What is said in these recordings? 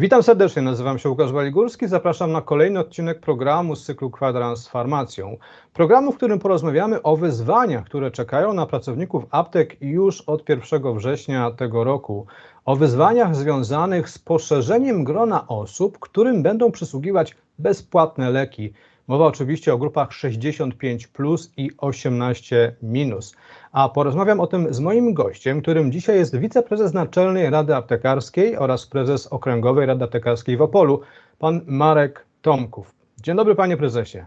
Witam serdecznie, nazywam się Łukasz Waligórski. Zapraszam na kolejny odcinek programu z cyklu Kwadrans z Farmacją. Programu, w którym porozmawiamy o wyzwaniach, które czekają na pracowników aptek już od 1 września tego roku. O wyzwaniach związanych z poszerzeniem grona osób, którym będą przysługiwać bezpłatne leki. Mowa oczywiście o grupach 65 plus i 18 minus. A porozmawiam o tym z moim gościem, którym dzisiaj jest wiceprezes Naczelnej Rady Aptekarskiej oraz prezes Okręgowej Rady Aptekarskiej w Opolu, pan Marek Tomków. Dzień dobry, panie prezesie.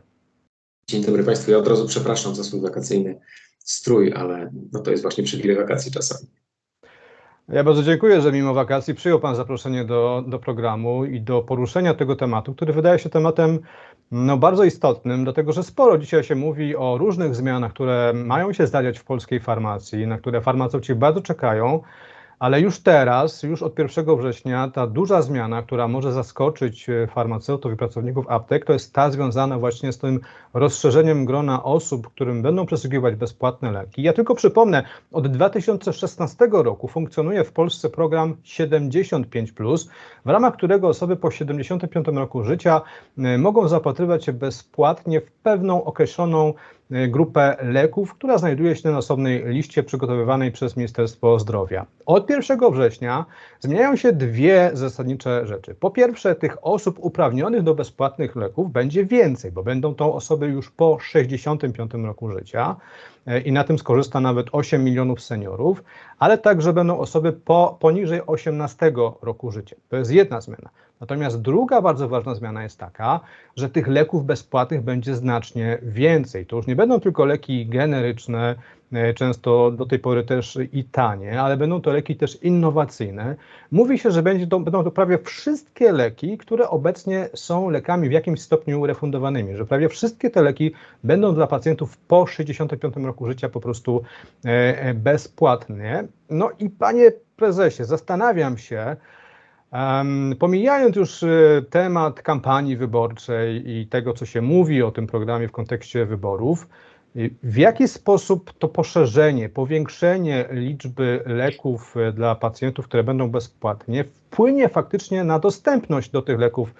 Dzień dobry państwu. Ja od razu przepraszam za swój wakacyjny strój, ale no to jest właśnie przywilej wakacji czasami. Ja bardzo dziękuję, że mimo wakacji przyjął Pan zaproszenie do, do programu i do poruszenia tego tematu, który wydaje się tematem no, bardzo istotnym, dlatego że sporo dzisiaj się mówi o różnych zmianach, które mają się zdarzać w polskiej farmacji, na które farmaceuci bardzo czekają. Ale już teraz, już od 1 września, ta duża zmiana, która może zaskoczyć e, farmaceutów i pracowników aptek, to jest ta związana właśnie z tym rozszerzeniem grona osób, którym będą przysługiwać bezpłatne leki. Ja tylko przypomnę, od 2016 roku funkcjonuje w Polsce program 75, w ramach którego osoby po 75 roku życia e, mogą zapatrywać się bezpłatnie w pewną określoną grupę leków, która znajduje się na osobnej liście przygotowywanej przez Ministerstwo Zdrowia. Od 1 września zmieniają się dwie zasadnicze rzeczy. Po pierwsze, tych osób uprawnionych do bezpłatnych leków będzie więcej, bo będą to osoby już po 65 roku życia i na tym skorzysta nawet 8 milionów seniorów, ale także będą osoby po, poniżej 18 roku życia. To jest jedna zmiana. Natomiast druga bardzo ważna zmiana jest taka, że tych leków bezpłatnych będzie znacznie więcej. To już nie będą tylko leki generyczne, e, często do tej pory też i tanie, ale będą to leki też innowacyjne. Mówi się, że będzie to, będą to prawie wszystkie leki, które obecnie są lekami w jakimś stopniu refundowanymi, że prawie wszystkie te leki będą dla pacjentów po 65 roku życia po prostu e, e, bezpłatnie. No i panie prezesie, zastanawiam się, Um, pomijając już y, temat kampanii wyborczej i tego, co się mówi o tym programie w kontekście wyborów, w jaki sposób to poszerzenie, powiększenie liczby leków y, dla pacjentów, które będą bezpłatnie, wpłynie faktycznie na dostępność do tych leków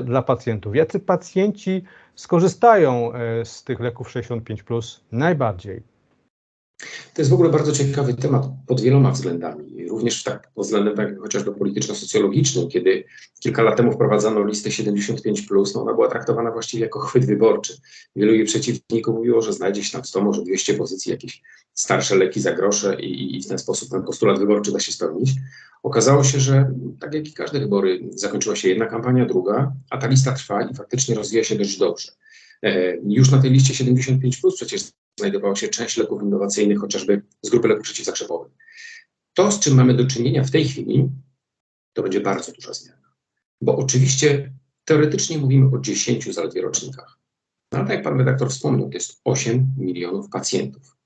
y, dla pacjentów? Jacy pacjenci skorzystają y, z tych leków 65 plus najbardziej? To jest w ogóle bardzo ciekawy temat pod wieloma względami. Również tak pod względem tak chociażby polityczno-socjologicznym, kiedy kilka lat temu wprowadzano listę 75, no ona była traktowana właściwie jako chwyt wyborczy. Wielu jej przeciwników mówiło, że znajdzie się tam 100, może 200 pozycji, jakieś starsze leki za grosze i, i w ten sposób ten postulat wyborczy da się spełnić. Okazało się, że tak jak i każde wybory, zakończyła się jedna kampania, druga, a ta lista trwa i faktycznie rozwija się dość dobrze. E, już na tej liście 75 plus przecież znajdowała się część leków innowacyjnych, chociażby z grupy leków przeciwzakrzepowych. To, z czym mamy do czynienia w tej chwili, to będzie bardzo duża zmiana. Bo oczywiście teoretycznie mówimy o 10 zaledwie rocznikach. No, ale tak jak pan redaktor wspomniał, to jest 8 milionów pacjentów.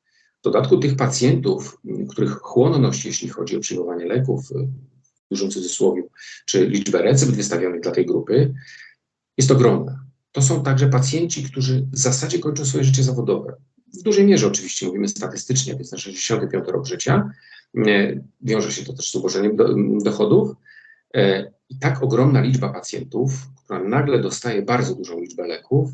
W dodatku tych pacjentów, których chłonność, jeśli chodzi o przyjmowanie leków, w dużym cudzysłowie, czy liczbę recept wystawionych dla tej grupy, jest ogromna. To są także pacjenci, którzy w zasadzie kończą swoje życie zawodowe w dużej mierze oczywiście mówimy statystycznie, to jest na 65 rok życia, wiąże się to też z ubożeniem do, dochodów. E, I tak ogromna liczba pacjentów, która nagle dostaje bardzo dużą liczbę leków,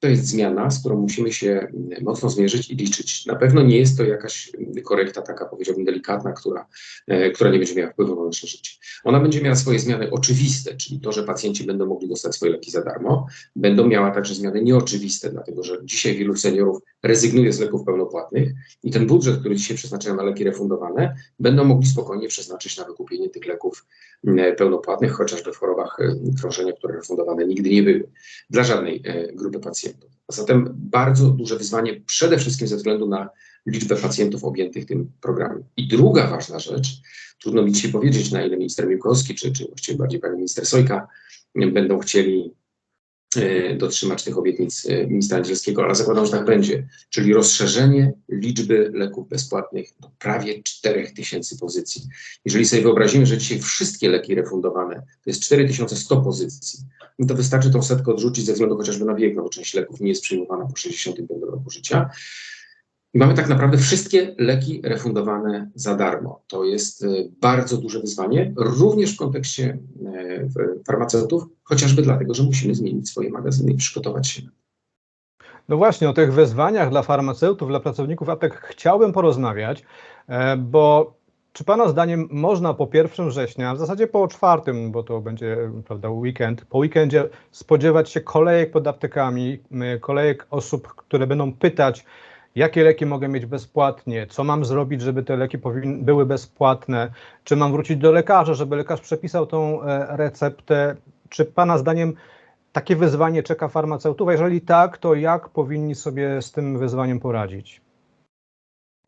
to jest zmiana, z którą musimy się mm, mocno zmierzyć i liczyć. Na pewno nie jest to jakaś mm, korekta taka, powiedziałbym, delikatna, która, e, która nie będzie miała wpływu na nasze życie. Ona będzie miała swoje zmiany oczywiste, czyli to, że pacjenci będą mogli dostać swoje leki za darmo. Będą miała także zmiany nieoczywiste, dlatego że dzisiaj wielu seniorów rezygnuje z leków pełnopłatnych i ten budżet, który dzisiaj przeznaczają na leki refundowane, będą mogli spokojnie przeznaczyć na wykupienie tych leków mm, pełnopłatnych, chociażby w chorobach krążenia, które refundowane nigdy nie były dla żadnej e, grupy pacjentów pacjentów. A zatem bardzo duże wyzwanie przede wszystkim ze względu na liczbę pacjentów objętych tym programem. I druga ważna rzecz, trudno mi dzisiaj powiedzieć, na ile minister Miłkowski, czy, czy właściwie bardziej pani minister Sojka będą chcieli dotrzymać tych obietnic e, ministra Angielskiego, ale zakładam, że tak będzie, czyli rozszerzenie liczby leków bezpłatnych do prawie 4000 pozycji. Jeżeli sobie wyobrazimy, że dzisiaj wszystkie leki refundowane to jest 4100 pozycji, no to wystarczy tą setkę odrzucić ze względu chociażby na wiek, no bo część leków nie jest przyjmowana po 65 roku życia. I mamy tak naprawdę wszystkie leki refundowane za darmo. To jest y, bardzo duże wyzwanie, również w kontekście y, farmaceutów, chociażby dlatego, że musimy zmienić swoje magazyny i przygotować się. No właśnie, o tych wyzwaniach dla farmaceutów, dla pracowników aptek chciałbym porozmawiać, e, bo czy Pana zdaniem można po 1 września, w zasadzie po 4, bo to będzie prawda, weekend, po weekendzie spodziewać się kolejek pod aptekami, kolejek osób, które będą pytać, jakie leki mogę mieć bezpłatnie, co mam zrobić, żeby te leki były bezpłatne, czy mam wrócić do lekarza, żeby lekarz przepisał tą e, receptę. Czy Pana zdaniem takie wyzwanie czeka farmaceutów? Jeżeli tak, to jak powinni sobie z tym wyzwaniem poradzić?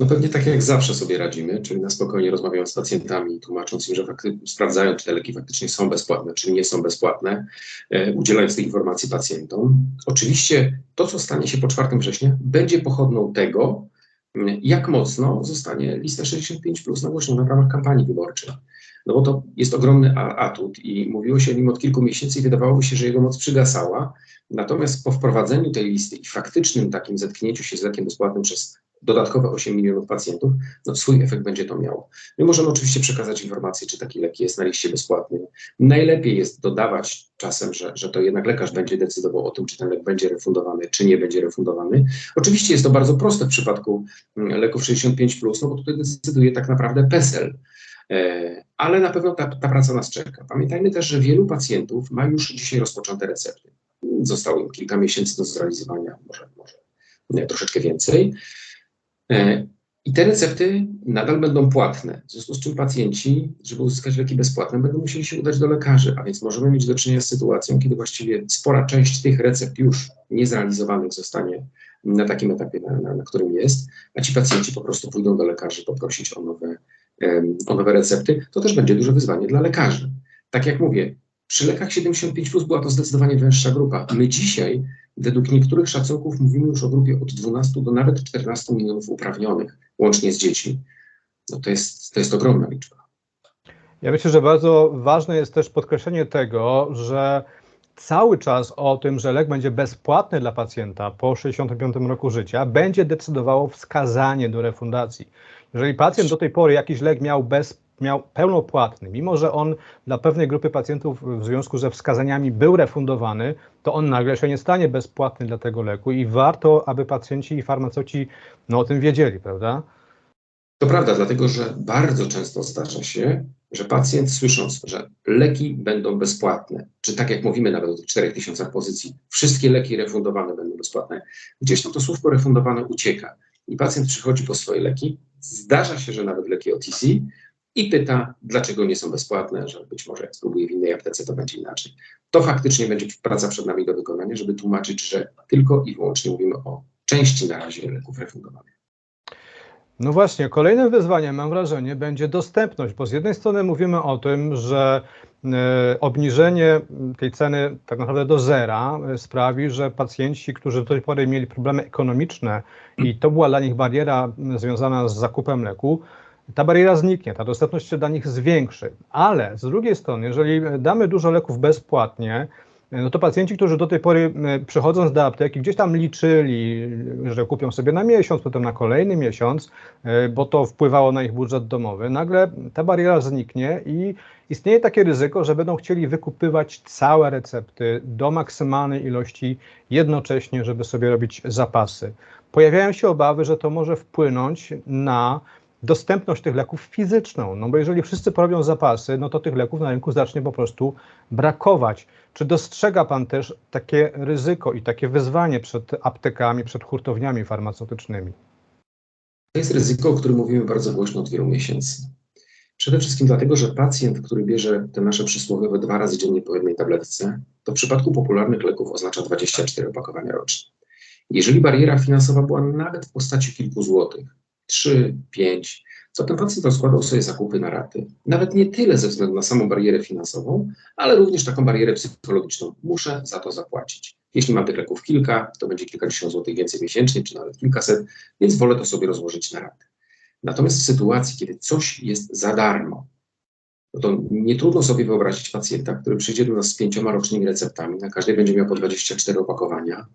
No pewnie tak jak zawsze sobie radzimy, czyli na spokojnie rozmawiając z pacjentami, tłumacząc im, że fakty, sprawdzają, czy te leki faktycznie są bezpłatne, czy nie są bezpłatne, e, udzielając tych informacji pacjentom. Oczywiście to, co stanie się po 4 września, będzie pochodną tego, jak mocno zostanie lista 65 plus nagłośniona w ramach kampanii wyborczej. No bo to jest ogromny atut i mówiło się o nim od kilku miesięcy i wydawałoby się, że jego moc przygasała. Natomiast po wprowadzeniu tej listy i faktycznym takim zetknięciu się z lekiem bezpłatnym przez dodatkowe 8 milionów pacjentów, no swój efekt będzie to miało. My możemy oczywiście przekazać informację, czy taki lek jest na liście bezpłatnym. Najlepiej jest dodawać czasem, że, że to jednak lekarz będzie decydował o tym, czy ten lek będzie refundowany, czy nie będzie refundowany. Oczywiście jest to bardzo proste w przypadku mm, leków 65+, no bo tutaj decyduje tak naprawdę PESEL. E, ale na pewno ta, ta praca nas czeka. Pamiętajmy też, że wielu pacjentów ma już dzisiaj rozpoczęte recepty. Zostało im kilka miesięcy do zrealizowania, może, może troszeczkę więcej. E, I te recepty nadal będą płatne, w związku z czym pacjenci, żeby uzyskać leki bezpłatne, będą musieli się udać do lekarzy, a więc możemy mieć do czynienia z sytuacją, kiedy właściwie spora część tych recept już niezrealizowanych zostanie na takim etapie, na, na, na którym jest, a ci pacjenci po prostu pójdą do lekarzy poprosić o nowe, o nowe recepty. To też będzie duże wyzwanie dla lekarzy. Tak jak mówię, przy lekach 75 plus była to zdecydowanie węższa grupa. My dzisiaj Według niektórych szacunków mówimy już o grupie od 12 do nawet 14 milionów uprawnionych, łącznie z dziećmi. No to, jest, to jest ogromna liczba. Ja myślę, że bardzo ważne jest też podkreślenie tego, że cały czas o tym, że lek będzie bezpłatny dla pacjenta po 65 roku życia, będzie decydowało wskazanie do refundacji. Jeżeli pacjent do tej pory jakiś lek miał bez miał pełnopłatny, mimo że on dla pewnej grupy pacjentów w związku ze wskazaniami był refundowany, to on nagle się nie stanie bezpłatny dla tego leku i warto, aby pacjenci i farmaceuci no, o tym wiedzieli, prawda? To prawda, dlatego że bardzo często zdarza się, że pacjent słysząc, że leki będą bezpłatne, czy tak jak mówimy nawet o tych 4000 pozycji, wszystkie leki refundowane będą bezpłatne, gdzieś tam to słówko refundowane ucieka i pacjent przychodzi po swoje leki. Zdarza się, że nawet leki OTC i pyta, dlaczego nie są bezpłatne, że być może jak spróbuję w innej aptece, to będzie inaczej. To faktycznie będzie praca przed nami do wykonania, żeby tłumaczyć, że tylko i wyłącznie mówimy o części na razie leków refundowanych. No właśnie, kolejnym wyzwaniem, mam wrażenie, będzie dostępność, bo z jednej strony mówimy o tym, że e, obniżenie tej ceny tak naprawdę do zera e, sprawi, że pacjenci, którzy do tej pory mieli problemy ekonomiczne i to była dla nich bariera związana z zakupem leku, ta bariera zniknie, ta dostępność się dla nich zwiększy. Ale z drugiej strony, jeżeli damy dużo leków bezpłatnie, no to pacjenci, którzy do tej pory e, przychodząc do apteki, gdzieś tam liczyli, że kupią sobie na miesiąc, potem na kolejny miesiąc, e, bo to wpływało na ich budżet domowy, nagle ta bariera zniknie i istnieje takie ryzyko, że będą chcieli wykupywać całe recepty do maksymalnej ilości jednocześnie, żeby sobie robić zapasy. Pojawiają się obawy, że to może wpłynąć na dostępność tych leków fizyczną. No bo jeżeli wszyscy porobią zapasy, no to tych leków na rynku zacznie po prostu brakować. Czy dostrzega Pan też takie ryzyko i takie wyzwanie przed aptekami, przed hurtowniami farmaceutycznymi? To jest ryzyko, o którym mówimy bardzo głośno od wielu miesięcy. Przede wszystkim dlatego, że pacjent, który bierze te nasze przysłowiowe dwa razy dziennie po jednej tabletce, to w przypadku popularnych leków oznacza 24 opakowania rocznie. Jeżeli bariera finansowa była nawet w postaci kilku złotych, 3, 5, co ten pacjent rozkładał sobie zakupy na raty. Nawet nie tyle ze względu na samą barierę finansową, ale również taką barierę psychologiczną. Muszę za to zapłacić. Jeśli mam tych leków kilka, to będzie kilkadziesiąt złotych więcej miesięcznie, czy nawet kilkaset, więc wolę to sobie rozłożyć na raty. Natomiast w sytuacji, kiedy coś jest za darmo, no to nie trudno sobie wyobrazić pacjenta, który przyjdzie do nas z pięcioma rocznymi receptami, na każdej będzie miał po 24 opakowania,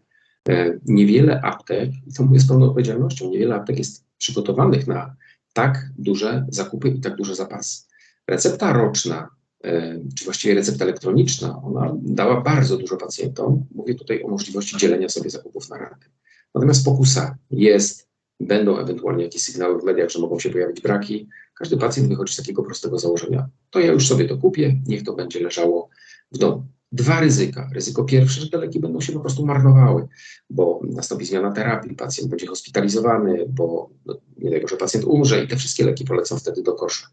niewiele aptek, i to mówię z pełną odpowiedzialnością, niewiele aptek jest przygotowanych na tak duże zakupy i tak duże zapasy. Recepta roczna, e, czy właściwie recepta elektroniczna, ona dała bardzo dużo pacjentom. Mówię tutaj o możliwości dzielenia sobie zakupów na rękę. Natomiast pokusa jest, będą ewentualnie jakieś sygnały w mediach, że mogą się pojawić braki. Każdy pacjent wychodzi z takiego prostego założenia. To ja już sobie to kupię, niech to będzie leżało w domu. Dwa ryzyka. Ryzyko pierwsze, że te leki będą się po prostu marnowały, bo nastąpi zmiana terapii, pacjent będzie hospitalizowany, bo no, nie daj Boże, pacjent umrze i te wszystkie leki polecą wtedy do kosza.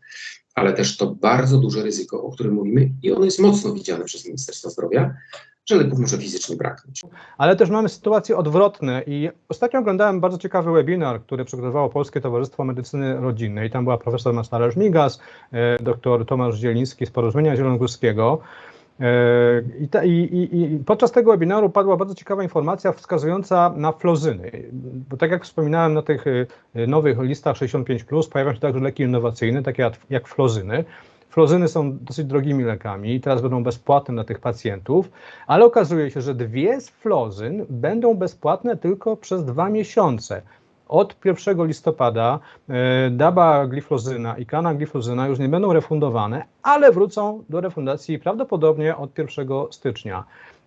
Ale też to bardzo duże ryzyko, o którym mówimy i ono jest mocno widziane przez Ministerstwo Zdrowia, że leków może fizycznie braknąć. Ale też mamy sytuacje odwrotne i ostatnio oglądałem bardzo ciekawy webinar, który przygotowało Polskie Towarzystwo Medycyny Rodzinnej. Tam była profesor Maslara Żmigas, e, doktor Tomasz Zieliński z Porozumienia Zielonogórskiego. E, I, ta, i, i, podczas tego webinaru padła bardzo ciekawa informacja wskazująca na flozyny. Bo tak jak wspominałem, na tych e, nowych listach 65 pojawiają się także leki innowacyjne, takie jak, flozyny. Flozyny są dosyć drogimi lekami, teraz będą bezpłatne dla tych pacjentów, ale okazuje się, że dwie z flozyn będą bezpłatne tylko przez dwa miesiące. Od 1 listopada e, dabagliflozyna i kanagliflozyna już nie będą refundowane, ale wrócą do refundacji prawdopodobnie od 1 stycznia.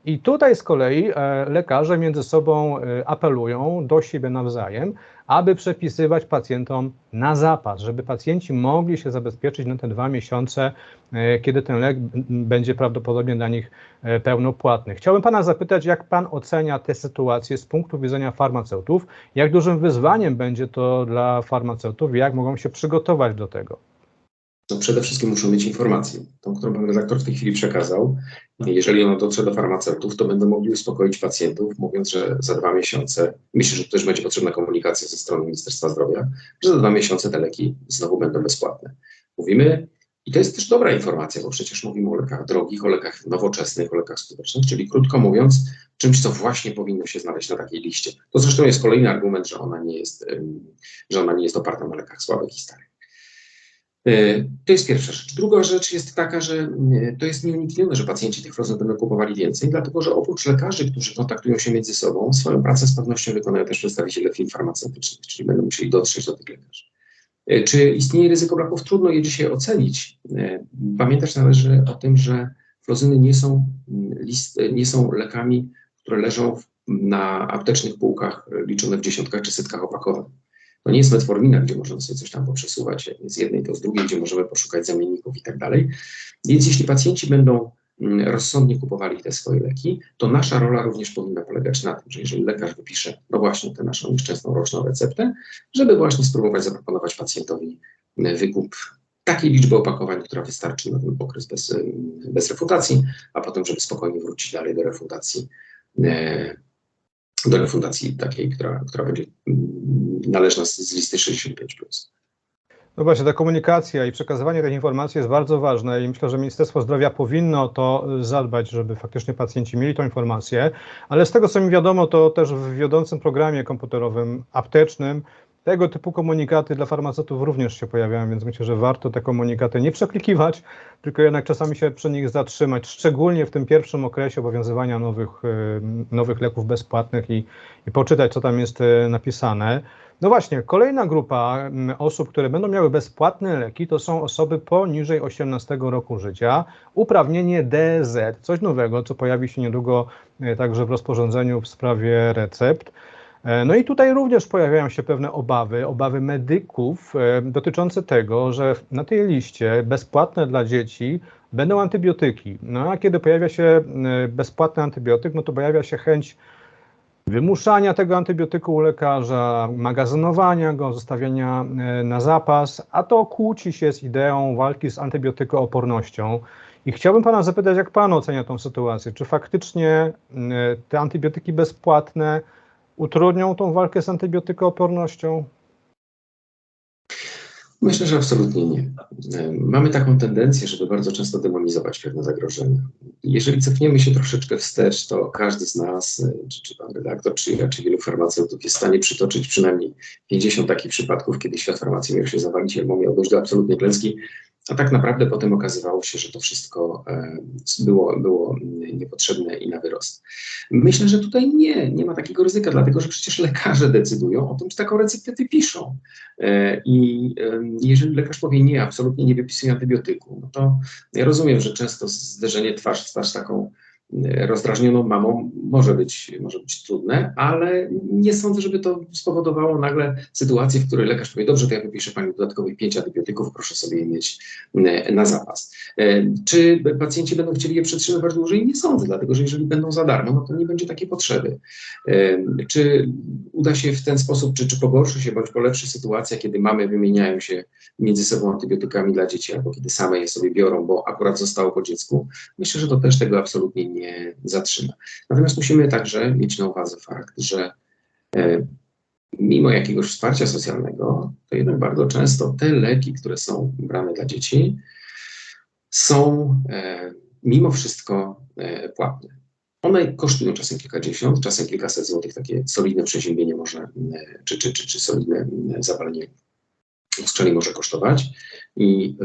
I tutaj z kolei e, lekarze między sobą e, apelują do siebie nawzajem, aby przepisywać pacjentom na zapas, żeby pacjenci mogli się zabezpieczyć na te dwa miesiące, e, kiedy ten lek będzie prawdopodobnie dla nich pełnopłatny. Chciałbym Pana zapytać, jak Pan ocenia tę sytuację z punktu widzenia farmaceutów, jak dużym wyzwaniem będzie to dla farmaceutów i jak mogą się przygotować do tego? No przede wszystkim muszą mieć informację, tą, którą pan redaktor w tej chwili przekazał. Jeżeli ona dotrze do farmaceutów, to będą mogli uspokoić pacjentów, mówiąc, że za dwa miesiące, myślę, że też będzie potrzebna komunikacja ze strony Ministerstwa Zdrowia, że za dwa miesiące te leki znowu będą bezpłatne. Mówimy, i to jest też dobra informacja, bo przecież mówimy o lekach drogich, o lekach nowoczesnych, o lekach skutecznych, czyli krótko mówiąc, czymś, co właśnie powinno się znaleźć na takiej liście. To zresztą jest kolejny argument, że ona nie jest, że ona nie jest oparta na lekach słabych i starych. E, to jest pierwsza rzecz. Druga rzecz jest taka, że e, to jest nieuniknione, że pacjenci tych frozów będą kupowali więcej, dlatego że oprócz lekarzy, którzy kontaktują się między sobą, swoją pracę z pewnością wykonają też przedstawiciele firm farmaceutycznych, czyli będą musieli dotrzeć do tych lekarzy. E, czy istnieje ryzyko braków? Trudno je dzisiaj ocenić. Pamiętać należy o tym, że flozyny nie są, list, nie są lekami, które leżą na aptecznych półkach liczone w dziesiątkach czy setkach opakowań. To nie jest metformina, gdzie możemy sobie coś tam poprzesuwać z jednej to z drugiej, gdzie możemy poszukać zamienników i tak dalej. Więc jeśli pacjenci będą mm, rozsądnie kupowali te swoje leki, to nasza rola również powinna polegać na tym, że jeżeli lekarz wypisze, no właśnie tę naszą nieszczęsną roczną receptę, żeby właśnie spróbować zaproponować pacjentowi mm, wykup takiej liczby opakowań, która wystarczy na ten okres bez, mm, bez refutacji, a potem, żeby spokojnie wrócić dalej do refundacji e, do refundacji takiej, która, która będzie mm, należna z, listy 65+. No właśnie, ta komunikacja i przekazywanie tych informacji jest bardzo ważne i myślę, że Ministerstwo Zdrowia powinno to zadbać, żeby faktycznie pacjenci mieli tą informację, ale z tego co mi wiadomo, to też w wiodącym programie komputerowym aptecznym tego typu komunikaty dla farmaceutów również się pojawiają, więc myślę, że warto te komunikaty nie przeklikiwać, tylko jednak czasami się przy nich zatrzymać, szczególnie w tym pierwszym okresie obowiązywania nowych, y, nowych leków bezpłatnych i, i poczytać, co tam jest y, napisane. No właśnie, kolejna grupa mm, osób, które będą miały bezpłatne leki, to są osoby poniżej 18 roku życia. Uprawnienie DZ, coś nowego, co pojawi się niedługo y, także w rozporządzeniu w sprawie recept. E, no i tutaj również pojawiają się pewne obawy, obawy medyków e, dotyczące tego, że na tej liście bezpłatne dla dzieci będą antybiotyki. No a kiedy pojawia się e, bezpłatny antybiotyk, no to pojawia się chęć wymuszania tego antybiotyku u lekarza, magazynowania go, zostawiania na zapas, a to kłóci się z ideą walki z antybiotykoopornością. I chciałbym Pana zapytać, jak Pan ocenia tę sytuację? Czy faktycznie te antybiotyki bezpłatne utrudnią tą walkę z antybiotykoopornością? Myślę, że absolutnie nie. Mamy taką tendencję, żeby bardzo często demonizować pewne zagrożenia. Jeżeli cofniemy się troszeczkę wstecz, to każdy z nas, czy, czy pan redaktor, czy ja, czy wielu farmaceutów jest w stanie przytoczyć przynajmniej 50 takich przypadków, kiedy świat farmacji miał się zawalić albo miał dojść do absolutnej klęski, a tak naprawdę potem okazywało się, że to wszystko było, było niepotrzebne i na wyrost. Myślę, że tutaj nie, nie ma takiego ryzyka, dlatego że przecież lekarze decydują o tym, czy taką receptę wypiszą. I jeżeli lekarz powie nie, absolutnie nie wypisuje antybiotyku, no to ja rozumiem, że często zderzenie twarz w twarz taką rozdrażnioną mamą może być, może być trudne, ale nie sądzę, żeby to spowodowało nagle sytuację, w której lekarz powie, dobrze, to ja wypiszę Pani dodatkowych pięć antybiotyków, proszę sobie je mieć e, na zapas. E, czy pacjenci będą chcieli je przetrzymywać dłużej? Nie sądzę, dlatego że jeżeli będą za darmo, no to nie będzie takiej potrzeby. E, czy uda się w ten sposób, czy, czy pogorszy się bądź polepszy sytuacja, kiedy mamy wymieniają się między sobą antybiotykami dla dzieci, albo kiedy same je sobie biorą, bo akurat zostało po dziecku? Myślę, że to też tego absolutnie nie nie zatrzyma. Natomiast musimy także mieć na uwadze fakt, że e, mimo jakiegoś wsparcia socjalnego, to jednak bardzo często te leki, które są brane dla dzieci, są e, mimo wszystko e, płatne. One kosztują czasem kilkadziesiąt, czasem kilkaset złotych, takie solidne przeziębienie może, czy, czy, czy, czy solidne zapalenie skrzeli może kosztować. I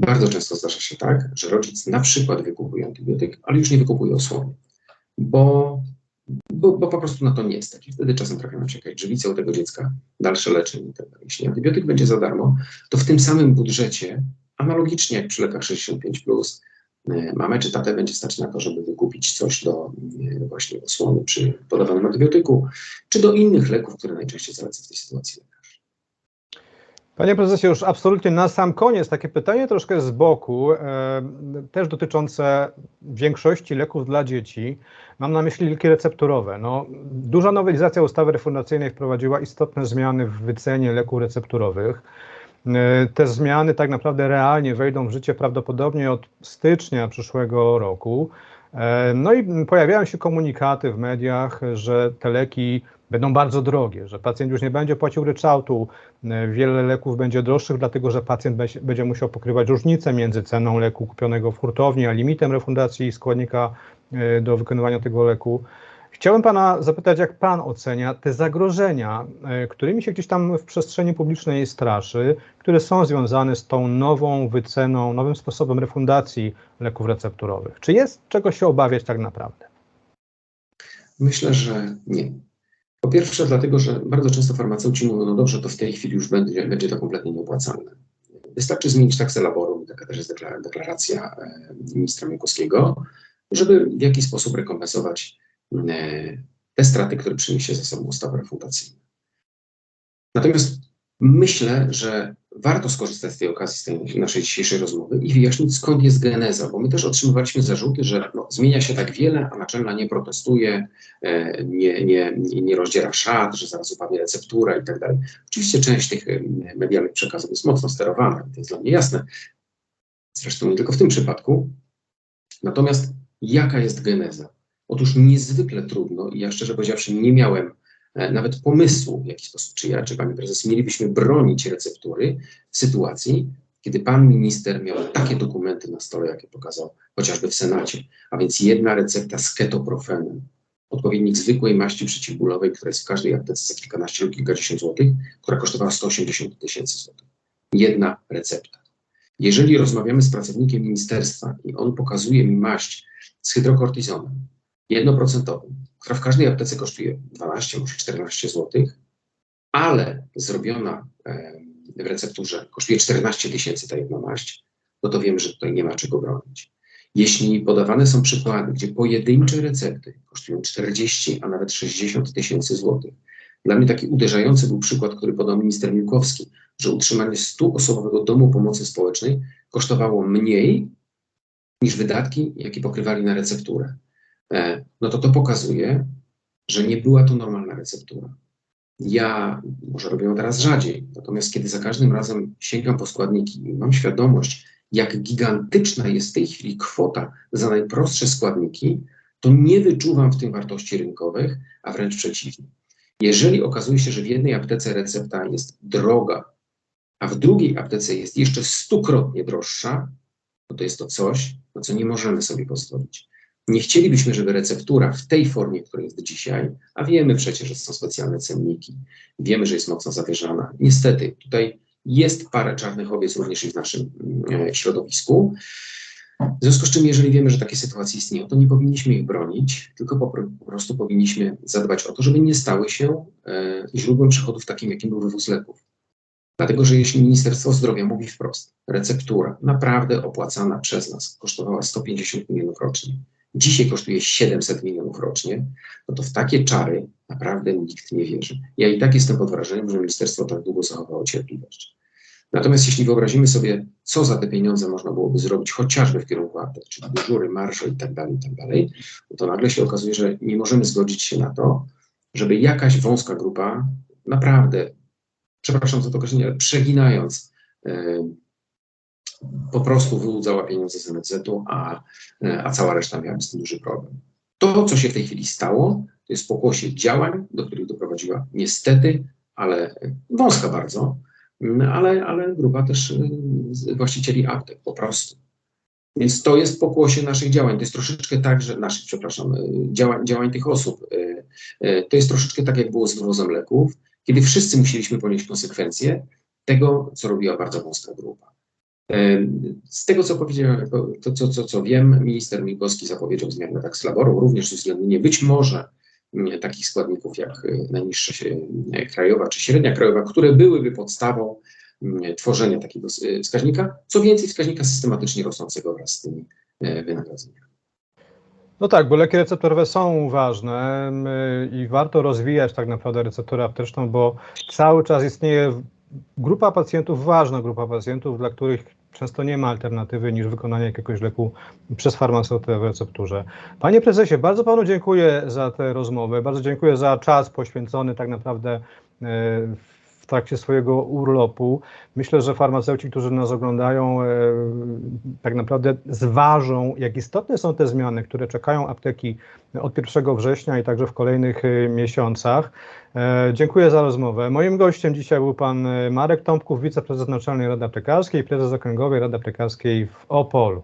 bardzo często zdarza się tak, że rodzic na przykład wykupuje antybiotyk, ale już nie wykupuje osłony, bo, bo, bo po prostu na to nie stać. I wtedy czasem trafiają się jakieś żywice u tego dziecka, dalsze leczenie itd. Tak Jeśli antybiotyk będzie za darmo, to w tym samym budżecie, analogicznie jak przy lekach 65+, e, mamę czy tatę będzie stać na to, żeby wykupić coś do e, właśnie osłony przy podawanym antybiotyku, czy do innych leków, które najczęściej zaleca w tej sytuacji lekarz. Panie prezesie, już absolutnie na sam koniec takie pytanie troszkę z boku, e, też dotyczące większości leków dla dzieci. Mam na myśli leki recepturowe. No, duża nowelizacja ustawy refundacyjnej wprowadziła istotne zmiany w wycenie leków recepturowych. E, te zmiany tak naprawdę realnie wejdą w życie prawdopodobnie od stycznia przyszłego roku. E, no i pojawiają się komunikaty w mediach, że te leki będą bardzo drogie, że pacjent już nie będzie płacił ryczałtu, e, wiele leków będzie droższych, dlatego że pacjent będzie musiał pokrywać różnicę między ceną leku kupionego w hurtowni, a limitem refundacji składnika do wykonywania tego leku. Chciałem Pana zapytać, jak Pan ocenia te zagrożenia, e, którymi się gdzieś tam w przestrzeni publicznej straszy, które są związane z tą nową wyceną, nowym sposobem refundacji leków recepturowych. Czy jest czego się obawiać tak naprawdę? Myślę, że nie. Po pierwsze, dlatego, że bardzo często farmaceuci mówią, no dobrze, to w tej chwili już będzie, będzie to kompletnie nieopłacalne. Wystarczy zmienić taksę laborum, taka też jest deklaracja e, ministra Minkowskiego, żeby w jakiś sposób rekompensować te straty, które przyniesie ze sobą ustawa refundacyjna. Natomiast myślę, że warto skorzystać z tej okazji, z tej naszej dzisiejszej rozmowy i wyjaśnić, skąd jest geneza, bo my też otrzymywaliśmy zarzuty, że no, zmienia się tak wiele, a naczelna nie protestuje, e, nie, nie, nie rozdziera szat, że zaraz upadnie receptura i tak dalej. Oczywiście część tych e, medialnych przekazów jest mocno sterowana, to jest dla mnie jasne. Zresztą nie tylko w tym przypadku. Natomiast jaka jest geneza? Otóż niezwykle trudno, i ja szczerze powiedziawszy nie miałem E, nawet pomysłu w jakiś sposób, czy ja, czy pani prezes, mielibyśmy bronić receptury w sytuacji, kiedy pan minister miał takie dokumenty na stole, jakie pokazał chociażby w Senacie, a więc jedna recepta z ketoprofenem, odpowiednik zwykłej maści przeciwbólowej, która jest w każdej aptece za kilkanaście lub kilkadziesiąt złotych, która kosztowała 180 tysięcy złotych. Jedna recepta. Jeżeli rozmawiamy z pracownikiem ministerstwa i on pokazuje mi maść z hydrokortizonem, jednoprocentowym, która w każdej aptece kosztuje 12, może 14 zł, ale zrobiona w recepturze kosztuje 14 tysięcy ta jedna maść, no to wiemy, że tutaj nie ma czego bronić. Jeśli podawane są przykłady, gdzie pojedyncze recepty kosztują 40, a nawet 60 tysięcy złotych, dla mnie taki uderzający był przykład, który podał minister Miłkowski, że utrzymanie 100-osobowego domu pomocy społecznej kosztowało mniej niż wydatki, jakie pokrywali na recepturę. E, no to to pokazuje, że nie była to normalna receptura. Ja może robię ją teraz rzadziej, natomiast kiedy za każdym razem sięgam po składniki i mam świadomość, jak gigantyczna jest w tej chwili kwota za najprostsze składniki, to nie wyczuwam w tym wartości rynkowych, a wręcz przeciwnie. Jeżeli okazuje się, że w jednej aptece recepta jest droga, a w drugiej aptece jest jeszcze stukrotnie droższa, to to jest to coś, na co nie możemy sobie pozwolić. Nie chcielibyśmy, żeby receptura w tej formie, której jest dzisiaj, a wiemy przecież, że są specjalne cenniki, wiemy, że jest mocno zawyżana. Niestety, tutaj Jest parę czarnych owiec również i w naszym e, środowisku. W związku z czym, jeżeli wiemy, że takie sytuacje istnieją, to nie powinniśmy ich bronić, tylko po prostu powinniśmy zadbać o to, żeby nie stały się e, źródłem przychodów takim, jakim był wywóz leków. Dlatego, że jeśli Ministerstwo Zdrowia mówi wprost, receptura naprawdę opłacana przez nas kosztowała 150 milionów rocznie, dzisiaj kosztuje 700 milionów rocznie, no to w takie czary naprawdę nikt nie wierzy. Ja i tak jestem pod wrażeniem, że ministerstwo tak długo zachowało cierpliwość. Natomiast jeśli wyobrazimy sobie, co za te pieniądze można byłoby zrobić, chociażby w kierunku aptek, czyli dyżury, marże i tak dalej, tak no to nagle się okazuje, że nie możemy zgodzić się na to, żeby jakaś wąska grupa naprawdę, przepraszam za to określenie, ale przeginając, e, po prostu wyłudzała pieniądze z NFZ-u, a, e, a cała reszta miała z tym duży problem. To, co się w tej chwili stało, to jest pokłosie działań, do których doprowadziła niestety, ale wąska bardzo, ale, ale grupa też z- właścicieli aptek, po prostu. Więc to jest pokłosie naszych działań. To jest troszeczkę tak, że naszych, przepraszam, y, działań, działań tych osób. To jest troszeczkę tak, jak było z wywozem leków, kiedy wszyscy musieliśmy ponieść konsekwencje tego, co robiła bardzo wąska grupa. Z tego, co powiedziałem, to, co, co, co wiem, minister Migowski zapowiedział zmianę tax laboru, również uwzględnienie być może mm, takich składników jak y, najniższa y, krajowa czy średnia krajowa, które byłyby podstawą mm, tworzenia takiego y, wskaźnika, co więcej wskaźnika systematycznie rosnącego wraz z tymi y, wynagrodzeniami. No tak, bo leki receptorowe są ważne m, i warto rozwijać tak naprawdę recepturę apteczną, bo cały czas istnieje grupa pacjentów, ważna grupa pacjentów, dla których często nie ma alternatywy niż wykonanie jakiegoś leku przez farmaceutę w recepturze. Panie prezesie, bardzo panu dziękuję za tę rozmowę, bardzo dziękuję za czas poświęcony tak naprawdę e, trakcie swojego urlopu. Myślę, że farmaceuci, którzy nas oglądają, e, tak naprawdę zważą, jak istotne są te zmiany, które czekają apteki od 1 września i także w kolejnych e, miesiącach. E, Dziękuję za rozmowę. Moim gościem dzisiaj był pan Marek Tomków, wiceprezes Naczelnej Rady Aptekarskiej, prezes Okręgowej Rady Aptekarskiej w Opolu.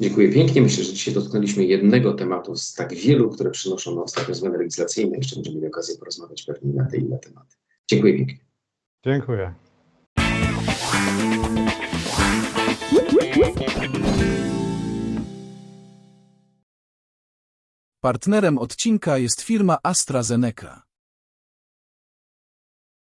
Dziękuję pięknie. Myślę, że dzisiaj dotknęliśmy jednego tematu z tak wielu, które przynoszą na ostatnio zmiany legislacyjne. Jeszcze będziemy mieli okazję porozmawiać pewnie na te inne tematy. Dziękuję pięknie. Dziękuję. Partnerem odcinka jest firma AstraZeneca.